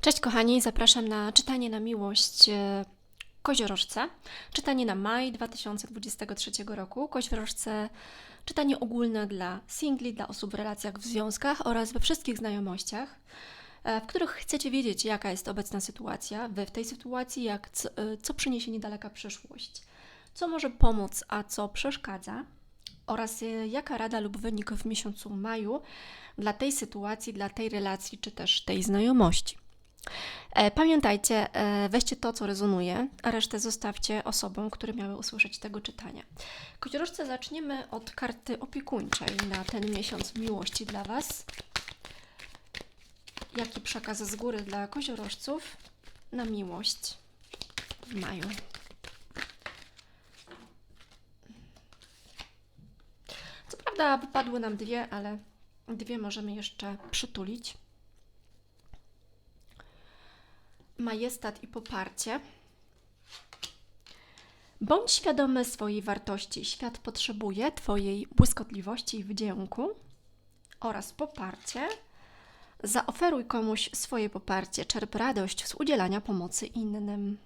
Cześć kochani, zapraszam na czytanie na miłość e, koziorożce. Czytanie na maj 2023 roku. Koziorożce czytanie ogólne dla singli, dla osób w relacjach, w związkach oraz we wszystkich znajomościach, e, w których chcecie wiedzieć, jaka jest obecna sytuacja, wy w tej sytuacji, jak, co, e, co przyniesie niedaleka przyszłość, co może pomóc, a co przeszkadza oraz jaka rada lub wynik w miesiącu maju dla tej sytuacji, dla tej relacji, czy też tej znajomości. E, pamiętajcie, e, weźcie to, co rezonuje, a resztę zostawcie osobom, które miały usłyszeć tego czytania. Koziorożce zaczniemy od karty opiekuńczej na ten miesiąc miłości dla Was. Jaki przekaz z góry dla koziorożców na miłość w maju? Co prawda wypadły nam dwie, ale dwie możemy jeszcze przytulić. Majestat i poparcie. Bądź świadomy swojej wartości. Świat potrzebuje Twojej błyskotliwości i wdzięku oraz poparcie. Zaoferuj komuś swoje poparcie, czerp radość z udzielania pomocy innym.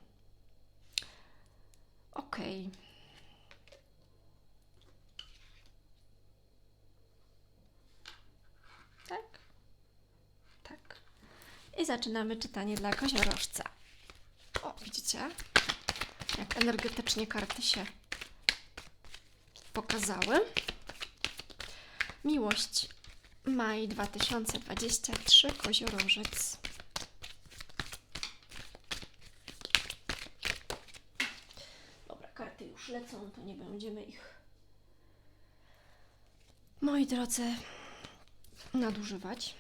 Ok. I zaczynamy czytanie dla koziorożca. O, widzicie, jak energetycznie karty się pokazały. Miłość, maj 2023, koziorożec. Dobra, karty już lecą, to nie będziemy ich, moi drodzy, nadużywać.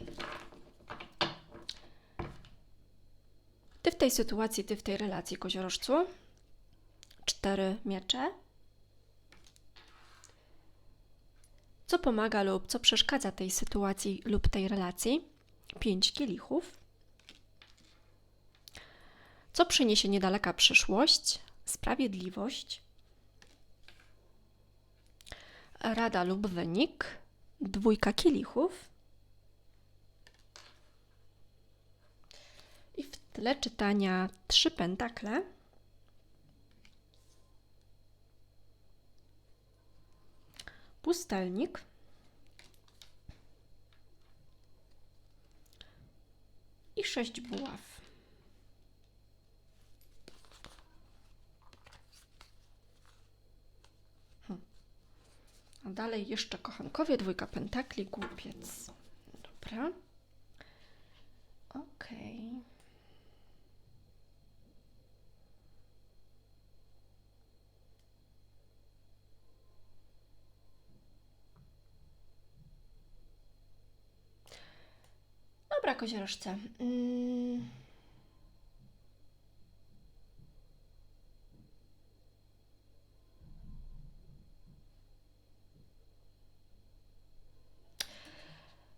Ty w tej sytuacji, ty w tej relacji, koziorożcu. Cztery miecze. Co pomaga lub co przeszkadza tej sytuacji lub tej relacji? Pięć kielichów. Co przyniesie niedaleka przyszłość? Sprawiedliwość. Rada lub wynik? Dwójka kielichów. Tle czytania trzy pentakle. Pustelnik. I sześć buław. Hm. A dalej jeszcze kochankowie, dwójka pentakli, głupiec. Dobra. Okej. Okay. Dobra, koziorożce. Mm.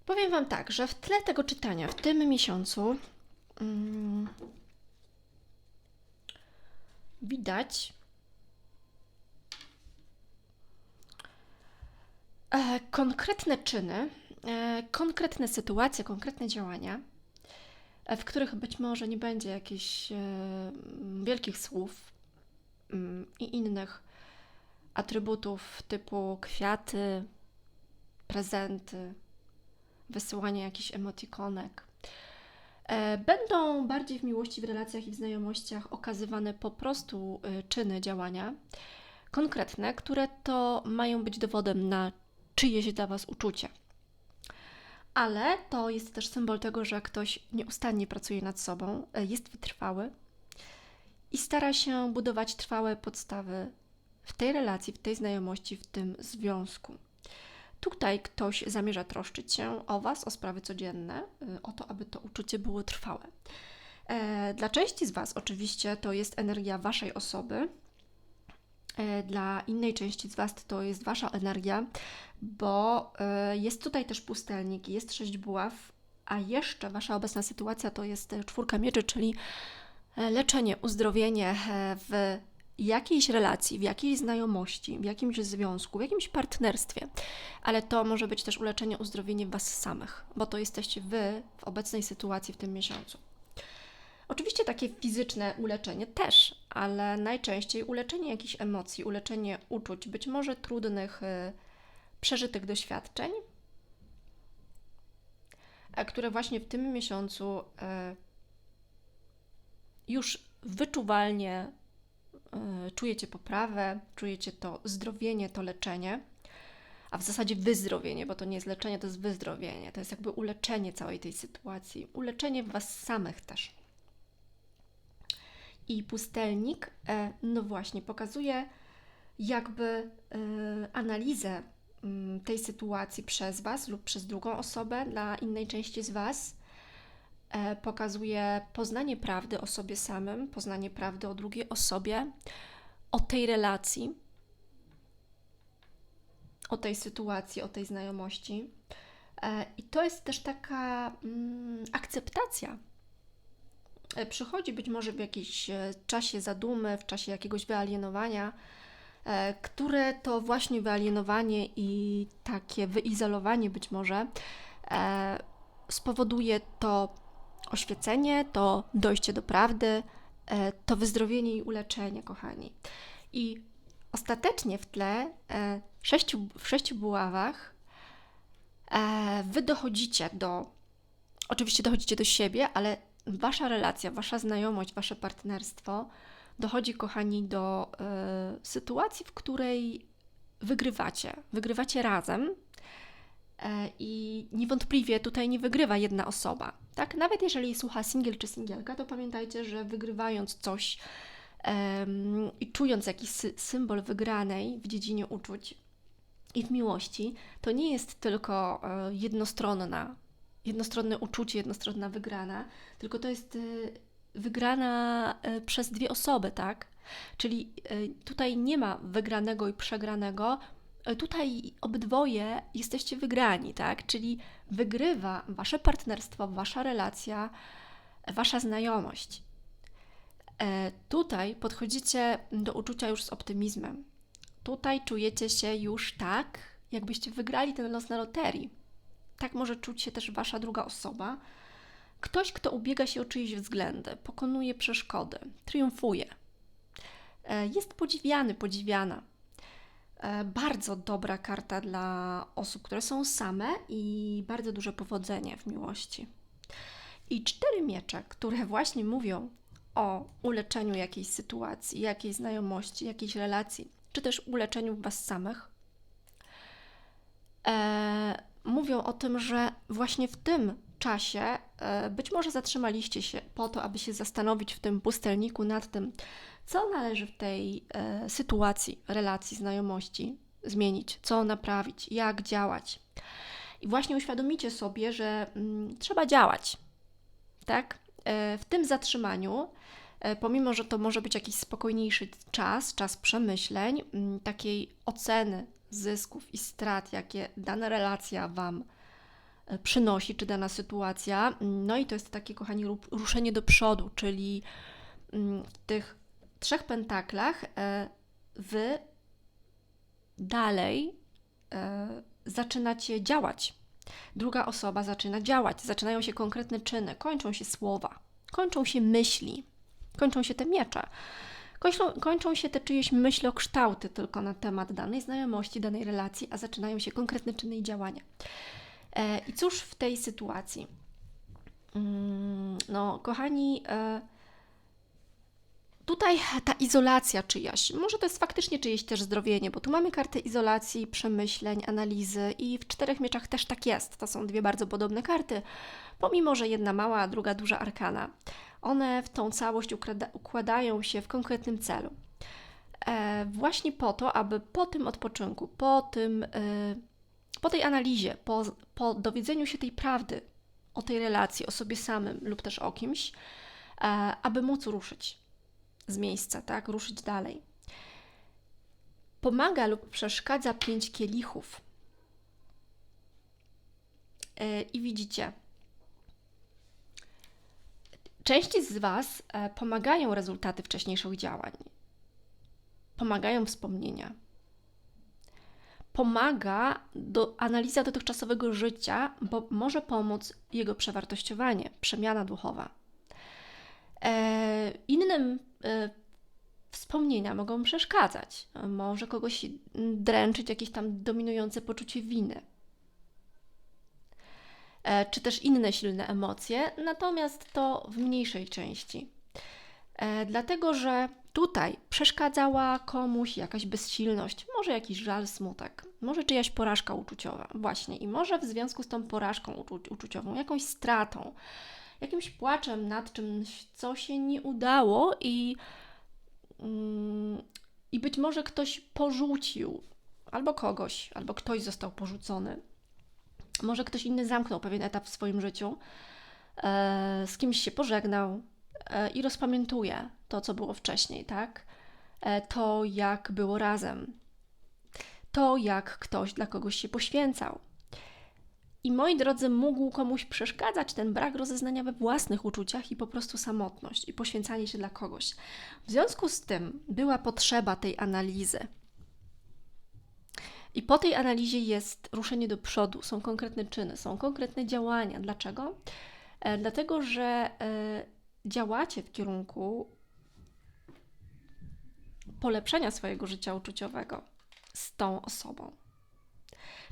Powiem Wam tak, że w tle tego czytania, w tym miesiącu, mm, widać e, konkretne czyny, konkretne sytuacje, konkretne działania, e, w których być może nie będzie jakichś e, wielkich słów mm, i innych atrybutów typu kwiaty, prezenty, wysyłanie jakichś emotikonek. Będą bardziej w miłości, w relacjach i w znajomościach okazywane po prostu czyny, działania konkretne, które to mają być dowodem na czyjeś dla Was uczucie ale to jest też symbol tego, że ktoś nieustannie pracuje nad sobą, e, jest wytrwały i stara się budować trwałe podstawy w tej relacji, w tej znajomości, w tym związku. Tutaj ktoś zamierza troszczyć się o Was, o sprawy codzienne, e, o to, aby to uczucie było trwałe. E, dla części z Was oczywiście to jest energia Waszej osoby, dla innej części z Was to jest Wasza energia, bo e, jest tutaj też pustelnik, jest sześć buław, a jeszcze Wasza obecna sytuacja to jest e, czwórka mieczy, czyli e, leczenie, uzdrowienie w jakiejś relacji, w jakiejś znajomości, w jakimś związku, w jakimś partnerstwie, ale to może być też uleczenie, uzdrowienie Was samych, bo to jesteście Wy w obecnej sytuacji w tym miesiącu. Oczywiście takie fizyczne uleczenie też, ale najczęściej uleczenie jakichś emocji, uleczenie uczuć, być może trudnych, y, przeżytych doświadczeń, e, które właśnie w tym miesiącu e, już wyczuwalnie e, czujecie poprawę, czujecie to zdrowienie, to leczenie, a w zasadzie wyzdrowienie, bo to nie jest leczenie, to jest wyzdrowienie. To jest jakby uleczenie całej tej sytuacji, uleczenie Was samych też. I pustelnik, e, no właśnie, pokazuje jakby e, analizę mm, tej sytuacji przez Was lub przez drugą osobę dla innej części z Was. E, pokazuje poznanie prawdy o sobie samym, poznanie prawdy o drugiej osobie, o tej relacji, o tej sytuacji, o tej znajomości. I to jest też taka mm, akceptacja przychodzi być może w jakimś e, czasie zadumy, w czasie jakiegoś wyalienowania, e, które to właśnie wyalienowanie i takie wyizolowanie być może spowoduje to oświecenie, to dojście do prawdy, to wyzdrowienie i uleczenie, kochani. I ostatecznie w tle sześciu, w sześciu buławach wy dochodzicie do, oczywiście dochodzicie do siebie, ale wasza relacja, wasza znajomość, wasze partnerstwo dochodzi, kochani, do y, sytuacji, w której wygrywacie. Wygrywacie razem. Y, I niewątpliwie tutaj nie wygrywa jedna osoba. Tak? Nawet jeżeli słucha singiel czy singielka, to pamiętajcie, że wygrywając coś i czując jakiś sy symbol wygranej w dziedzinie uczuć i w miłości, to nie jest tylko y, jednostronna jednostronne uczucie, jednostronna wygrana, tylko to jest y, wygrana y, przez dwie osoby, tak? Czyli y, tutaj nie ma wygranego i przegranego, tutaj obydwoje jesteście wygrani, tak? Czyli wygrywa wasze partnerstwo, wasza relacja, wasza znajomość. E, tutaj podchodzicie do uczucia już z optymizmem. Tutaj czujecie się już tak, jakbyście wygrali ten los na loterii tak może czuć się też wasza druga osoba. Ktoś, kto ubiega się o czyjeś względy, pokonuje przeszkody, triumfuje. E, jest podziwiany, podziwiana. E, bardzo dobra karta dla osób, które są same i bardzo duże powodzenie w miłości. I cztery miecze, które właśnie mówią o uleczeniu jakiejś sytuacji, jakiejś znajomości, jakiejś relacji, czy też uleczeniu Was samych. E, mówią o tym, że właśnie w tym czasie e, być może zatrzymaliście się po to, aby się zastanowić w tym pustelniku nad tym, co należy w tej e, sytuacji, relacji, znajomości zmienić, co naprawić, jak działać. I właśnie uświadomicie sobie, że mm, trzeba działać. Tak? E, w tym zatrzymaniu, pomimo że to może być jakiś spokojniejszy czas, czas przemyśleń, mm, takiej oceny zysków i strat, jakie dana relacja Wam e, przynosi, czy dana sytuacja. No i to jest takie, kochani, ruszenie do przodu, czyli mm, w tych trzech pentaklach e, Wy dalej e, zaczynacie działać. Druga osoba zaczyna działać, zaczynają się konkretne czyny, kończą się słowa, kończą się myśli, kończą się te miecze. Kończą, się te czyjeś myślokształty tylko na temat danej znajomości, danej relacji, a zaczynają się konkretne czyny i działania. E, I cóż w tej sytuacji? Mm, no, kochani, e, tutaj ta izolacja czyjaś, może to jest faktycznie czyjeś też zdrowienie, bo tu mamy kartę izolacji, przemyśleń, analizy i w czterech mieczach też tak jest. To są dwie bardzo podobne karty, pomimo że jedna mała, a druga duża arkana one w tą całość układają się w konkretnym celu. E, właśnie po to, aby po tym odpoczynku, po, tym, e, po tej analizie, po, po dowiedzeniu się tej prawdy o tej relacji, o sobie samym lub też o kimś, e, aby móc ruszyć z miejsca, tak, ruszyć dalej. Pomaga lub przeszkadza pięć kielichów. I widzicie, Części z Was e, pomagają rezultaty wcześniejszych działań, pomagają wspomnienia. Pomaga do analiza dotychczasowego życia, bo może pomóc jego przewartościowanie, przemiana duchowa. E, innym e, wspomnienia mogą przeszkadzać. Może kogoś dręczyć jakieś tam dominujące poczucie winy. E, czy też inne silne emocje, natomiast to w mniejszej części. E, dlatego, że tutaj przeszkadzała komuś jakaś bezsilność, może jakiś żal, smutek, może czyjaś porażka uczuciowa, właśnie, i może w związku z tą porażką uczu uczuciową, jakąś stratą, jakimś płaczem nad czymś, co się nie udało i, mm, i być może ktoś porzucił albo kogoś, albo ktoś został porzucony. Może ktoś inny zamknął pewien etap w swoim życiu, e, z kimś się pożegnał e, i rozpamiętuje to, co było wcześniej, tak? E, to, jak było razem, to, jak ktoś dla kogoś się poświęcał. I moi drodzy, mógł komuś przeszkadzać ten brak rozeznania we własnych uczuciach i po prostu samotność i poświęcanie się dla kogoś. W związku z tym była potrzeba tej analizy. I po tej analizie jest ruszenie do przodu, są konkretne czyny, są konkretne działania. Dlaczego? E, dlatego, że e, działacie w kierunku polepszenia swojego życia uczuciowego z tą osobą.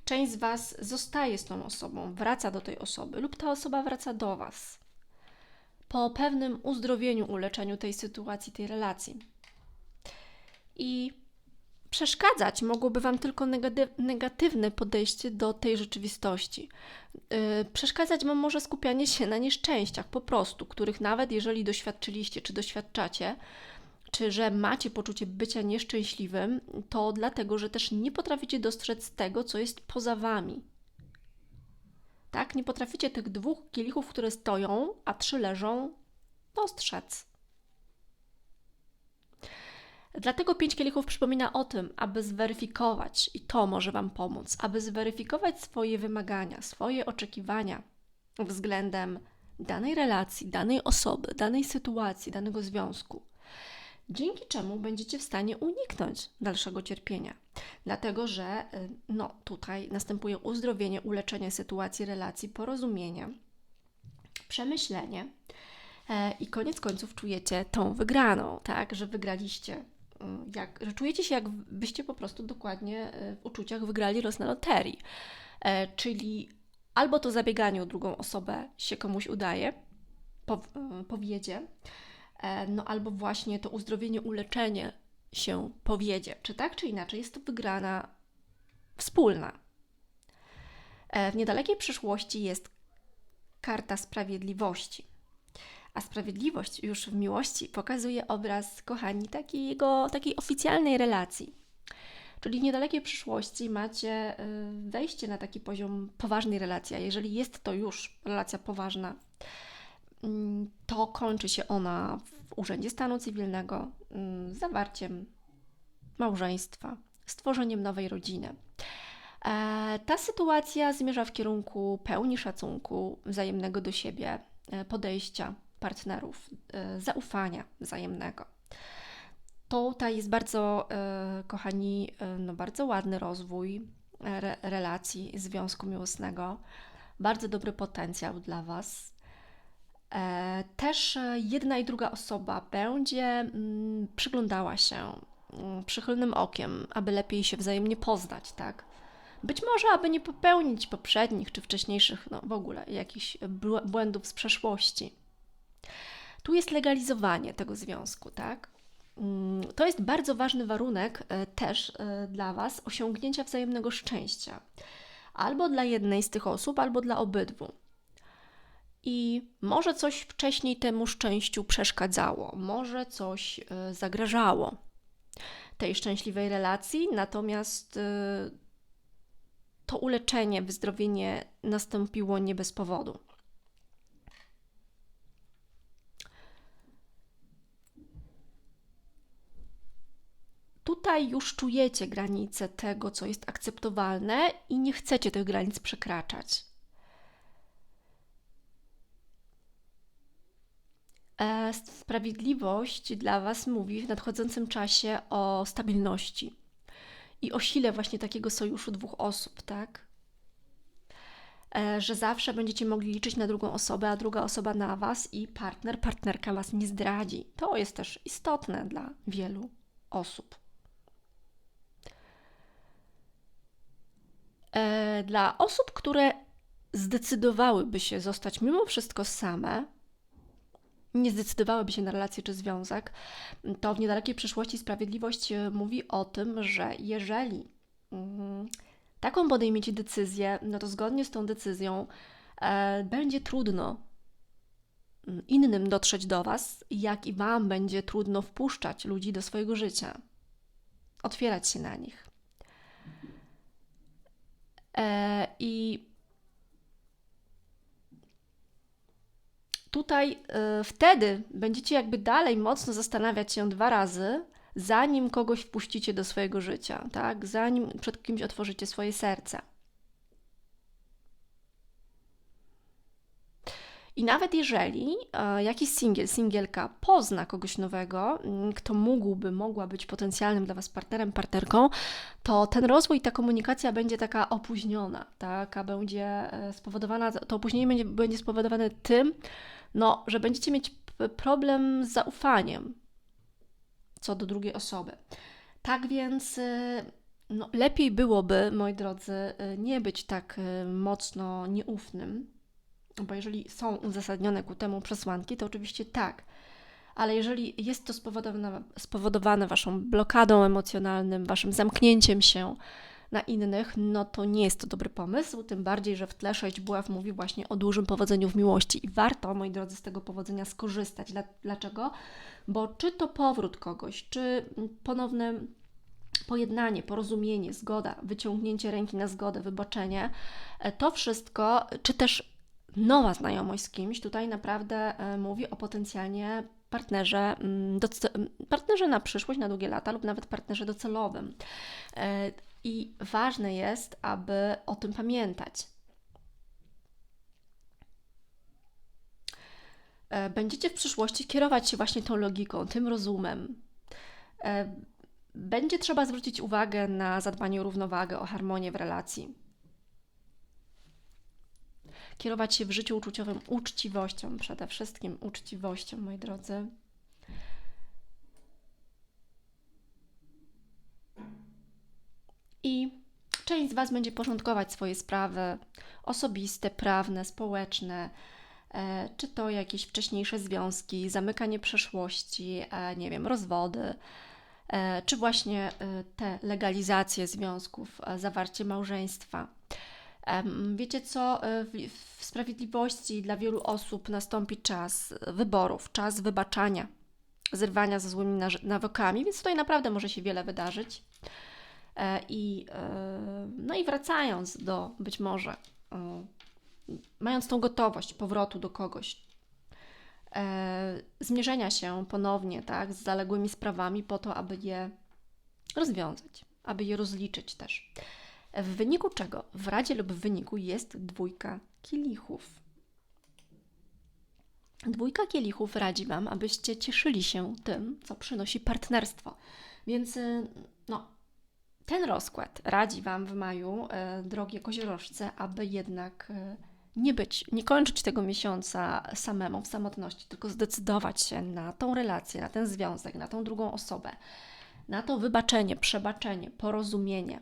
Część z Was zostaje z tą osobą, wraca do tej osoby, lub ta osoba wraca do Was po pewnym uzdrowieniu, uleczeniu tej sytuacji, tej relacji. I przeszkadzać mogłoby Wam tylko negatywne podejście do tej rzeczywistości. Yy, przeszkadzać Wam może skupianie się na nieszczęściach, po prostu, których nawet jeżeli doświadczyliście czy doświadczacie, czy że macie poczucie bycia nieszczęśliwym, to dlatego, że też nie potraficie dostrzec tego, co jest poza wami. Tak? Nie potraficie tych dwóch kielichów, które stoją, a trzy leżą, dostrzec. Dlatego pięć kielichów przypomina o tym, aby zweryfikować, i to może Wam pomóc, aby zweryfikować swoje wymagania, swoje oczekiwania względem danej relacji, danej osoby, danej sytuacji, danego związku dzięki czemu będziecie w stanie uniknąć dalszego cierpienia. Dlatego, że y, no, tutaj następuje uzdrowienie, uleczenie sytuacji, relacji, porozumienie, przemyślenie e, i koniec końców czujecie tą wygraną, tak, że wygraliście. Y, jak, że czujecie się, jakbyście po prostu dokładnie y, w uczuciach wygrali los na loterii. E, czyli albo to zabieganie o drugą osobę się komuś udaje, powiedzie, E, no albo właśnie to uzdrowienie, uleczenie się powiedzie. Czy tak, czy inaczej jest to wygrana wspólna. E, w niedalekiej przyszłości jest karta sprawiedliwości. A sprawiedliwość już w miłości pokazuje obraz, kochani, takiego, takiej oficjalnej relacji. Czyli w niedalekiej przyszłości macie y, wejście na taki poziom poważnej relacji, a jeżeli jest to już relacja poważna, Mm, to kończy się ona w Urzędzie Stanu Cywilnego mm, zawarciem małżeństwa, stworzeniem nowej rodziny. E, ta sytuacja zmierza w kierunku pełni szacunku wzajemnego do siebie, e, podejścia partnerów, e, zaufania wzajemnego. Tutaj jest bardzo, kochani, no bardzo ładny rozwój relacji, związku miłosnego, bardzo dobry potencjał dla Was. E, też jedna i druga osoba będzie mm, przyglądała się mm, przychylnym okiem, aby lepiej się wzajemnie poznać, tak? Być może, aby nie popełnić poprzednich czy wcześniejszych, no w ogóle jakichś błędów z przeszłości. Tu jest legalizowanie tego związku, tak? Mm, to jest bardzo ważny warunek e, też e, dla Was osiągnięcia wzajemnego szczęścia. Albo dla jednej z tych osób, albo dla obydwu i może coś wcześniej temu szczęściu przeszkadzało, może coś y, zagrażało tej szczęśliwej relacji, natomiast to uleczenie, wyzdrowienie nastąpiło nie bez powodu. Tutaj już czujecie granice tego, co jest akceptowalne, i nie chcecie tych granic przekraczać. E, sprawiedliwość dla Was mówi w nadchodzącym czasie o stabilności i o sile właśnie takiego sojuszu dwóch osób, tak? e, że zawsze będziecie mogli liczyć na drugą osobę, a druga osoba na Was i partner, partnerka Was nie zdradzi. To jest też istotne dla wielu osób. Dla osób, które zdecydowałyby się zostać mimo wszystko same, nie zdecydowałyby się na relację czy związek, to w niedalekiej przyszłości sprawiedliwość e, mówi o tym, że jeżeli mm, taką podejmiecie decyzję, no to zgodnie z tą decyzją e, będzie trudno mm, innym dotrzeć do Was, jak i Wam będzie trudno wpuszczać ludzi do swojego życia, otwierać się na nich. E, I tutaj y, wtedy będziecie jakby dalej mocno zastanawiać się dwa razy, zanim kogoś wpuścicie do swojego życia, tak? Zanim przed kimś otworzycie swoje serce. I nawet jeżeli e, jakiś singiel, singielka pozna kogoś nowego, mm, kto mógłby, mogła być potencjalnym dla Was partnerem, partnerką, to ten rozwój, ta komunikacja będzie taka opóźniona, taka będzie e, spowodowana, to opóźnienie będzie, będzie spowodowane tym, no, że będziecie mieć problem z zaufaniem co do drugiej osoby. Tak więc y, no, lepiej byłoby, moi drodzy, y, nie być tak y, mocno nieufnym, bo jeżeli są uzasadnione ku temu przesłanki, to oczywiście tak. Ale jeżeli jest to spowodowane, spowodowane waszą blokadą emocjonalną, waszym zamknięciem się, na innych, no to nie jest to dobry pomysł, tym bardziej, że w tle 6 buław mówi właśnie o dużym powodzeniu w miłości i warto, moi drodzy, z tego powodzenia skorzystać. Dlaczego? Bo czy to powrót kogoś, czy ponowne pojednanie, porozumienie, zgoda, wyciągnięcie ręki na zgodę, wybaczenie, e, to wszystko, czy też nowa znajomość z kimś, tutaj naprawdę e, mówi o potencjalnie partnerze, mm, partnerze na przyszłość, na długie lata lub nawet partnerze docelowym. E, i ważne jest, aby o tym pamiętać. E, będziecie w przyszłości kierować się właśnie tą logiką, tym rozumem. Będzie trzeba zwrócić uwagę na zadbanie o równowagę, o harmonię w relacji. Kierować się w życiu uczuciowym uczciwością, przede wszystkim uczciwością, moi drodzy. i część z Was będzie porządkować swoje sprawy osobiste, prawne, społeczne, e, czy to jakieś wcześniejsze związki, zamykanie przeszłości, e, nie wiem, rozwody, e, czy właśnie te legalizacje związków, zawarcie małżeństwa. Wiecie co? W sprawiedliwości dla wielu osób nastąpi czas wyborów, czas wybaczania, zrywania ze złymi nawykami, więc tutaj naprawdę może się wiele wydarzyć. E, I, e, no i wracając do być może, e, mając tą gotowość powrotu do kogoś, zmierzenia się ponownie tak, z zaległymi sprawami po to, aby je rozwiązać, aby je rozliczyć też. W wyniku czego? W radzie lub w wyniku jest dwójka kielichów. Dwójka kielichów radzi Wam, abyście cieszyli się tym, co przynosi partnerstwo. Więc no, ten rozkład radzi Wam w maju, e, drogie koziorożce, aby jednak e, nie być, nie kończyć tego miesiąca samemu w samotności, tylko zdecydować się na tą relację, na ten związek, na tą drugą osobę, na to wybaczenie, przebaczenie, porozumienie.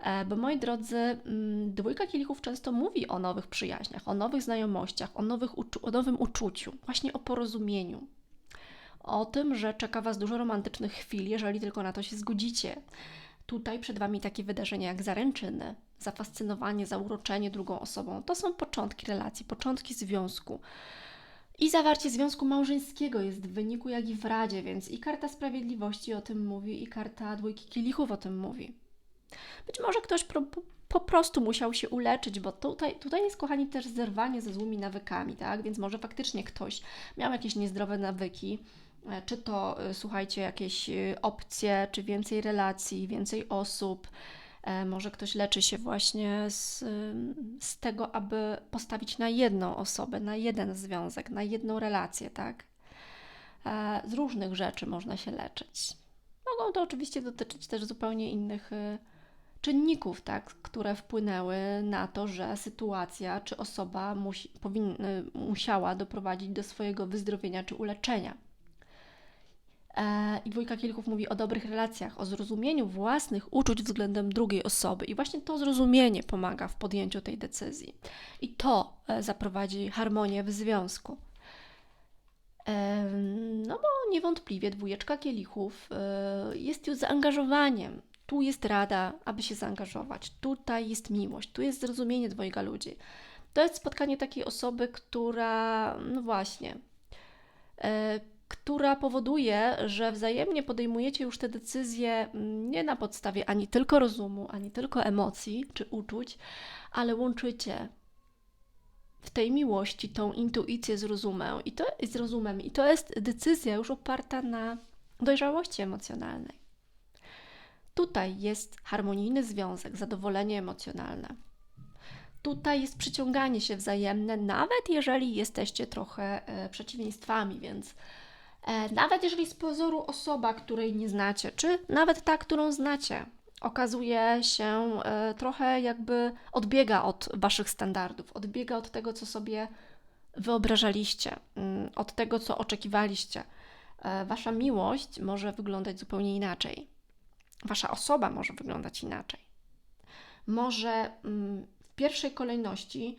E, bo moi drodzy, mm, dwójka kielichów często mówi o nowych przyjaźniach, o nowych znajomościach, o, nowych o nowym uczuciu, właśnie o porozumieniu. O tym, że czeka Was dużo romantycznych chwil, jeżeli tylko na to się zgodzicie Tutaj przed Wami takie wydarzenia jak zaręczyny, zafascynowanie, zauroczenie drugą osobą. To są początki relacji, początki związku. I zawarcie związku małżeńskiego jest w wyniku, jak i w radzie, więc i karta sprawiedliwości o tym mówi, i karta dwójki kielichów o tym mówi. Być może ktoś po, po prostu musiał się uleczyć, bo tutaj, tutaj jest, kochani, też zerwanie ze złymi nawykami, tak? Więc może faktycznie ktoś miał jakieś niezdrowe nawyki, E, czy to, e, słuchajcie, jakieś e, opcje, czy więcej relacji, więcej osób. Może ktoś leczy się właśnie z, z tego, aby postawić na jedną osobę, na jeden związek, na jedną relację, tak? Z różnych rzeczy można się leczyć. Mogą to oczywiście dotyczyć też zupełnie innych czynników, tak, które wpłynęły na to, że sytuacja czy osoba musi, powin, musiała doprowadzić do swojego wyzdrowienia czy uleczenia. E, I dwójka kielichów mówi o dobrych relacjach, o zrozumieniu własnych uczuć względem drugiej osoby. I właśnie to zrozumienie pomaga w podjęciu tej decyzji. I to e, zaprowadzi harmonię w związku. E, No bo niewątpliwie dwójeczka kielichów jest już zaangażowaniem. Tu jest rada, aby się zaangażować. Tutaj jest miłość, tu jest zrozumienie dwojga ludzi. To jest spotkanie takiej osoby, która, no właśnie, e, która powoduje, że wzajemnie podejmujecie już te decyzje mm, nie na podstawie ani tylko rozumu, ani tylko emocji czy uczuć, ale łączycie w tej miłości tą intuicję z rozumem i to z rozumem i to jest decyzja już oparta na dojrzałości emocjonalnej. Tutaj jest harmonijny związek, zadowolenie emocjonalne. Tutaj jest przyciąganie się wzajemne, nawet jeżeli jesteście trochę e, przeciwieństwami, więc e, nawet jeżeli z pozoru osoba, której nie znacie, czy nawet ta, którą znacie, okazuje się e, trochę jakby odbiega od waszych standardów, odbiega od tego, co sobie wyobrażaliście, mm, od tego, co oczekiwaliście. Wasza miłość może wyglądać zupełnie inaczej. Wasza osoba może wyglądać inaczej. Może mm, w pierwszej kolejności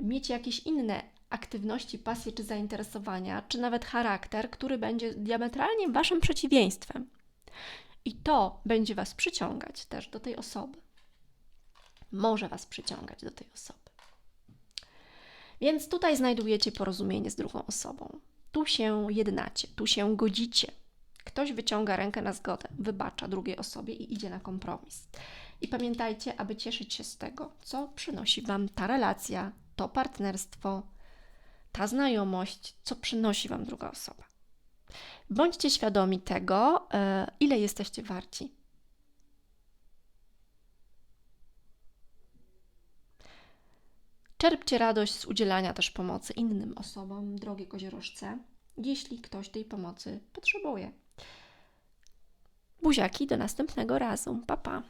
mieć jakieś inne aktywności, pasje czy zainteresowania, czy nawet charakter, który będzie diametralnie waszym przeciwieństwem. I to będzie Was przyciągać też do tej osoby. Może Was przyciągać do tej osoby. Więc tutaj znajdujecie porozumienie z drugą osobą. Tu się jednacie, tu się godzicie. Ktoś wyciąga rękę na zgodę, wybacza drugiej osobie i idzie na kompromis. I pamiętajcie, aby cieszyć się z tego, co przynosi Wam ta relacja, to partnerstwo, ta znajomość, co przynosi Wam druga osoba. Bądźcie świadomi tego, e, ile jesteście warci. Czerpcie radość z udzielania też pomocy innym osobom, drogie koziorożce, jeśli ktoś tej pomocy potrzebuje. Buziaki, do następnego razu. Pa, pa.